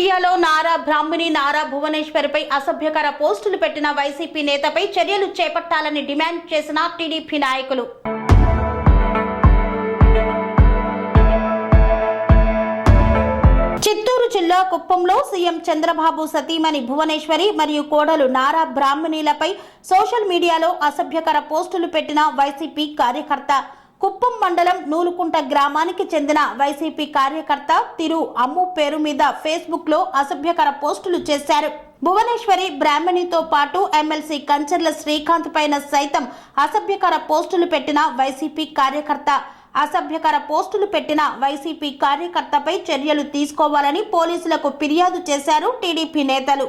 మీడియాలో నారా బ్రాహ్మణి నారా భువనేశ్వరిపై అసభ్యకర పోస్టులు పెట్టిన వైసీపీ నేతపై చర్యలు చేపట్టాలని డిమాండ్ చేసిన టీడీపీ నాయకులు. చిత్తూరు జిల్లా కుప్పంలో సీఎం చంద్రబాబు సతీమణి భువనేశ్వరి మరియు కోడలు నారా బ్రాహ్మణిలపై సోషల్ మీడియాలో అసభ్యకర పోస్టులు పెట్టిన వైసీపీ కార్యకర్త. కుప్పం మండలం నూలుకుంట గ్రామానికి చెందిన వైసీపీ కార్యకర్త తిరు అమ్ము పేరు మీద ఫేస్బుక్లో అసభ్యకర పోస్టులు చేశారు. భువనేశ్వరి బ్రాహ్మణితో పాటు ఎమ్మెల్సీ కంచర్ల శ్రీకాంత్ పైన సైతం అసభ్యకర పోస్టులు పెట్టిన వైసీపీ కార్యకర్త. అసభ్యకర పోస్టులు పెట్టిన వైసీపీ కార్యకర్తపై చర్యలు తీసుకోవాలని పోలీసులకు ఫిర్యాదు చేశారు టీడీపీ నేతలు.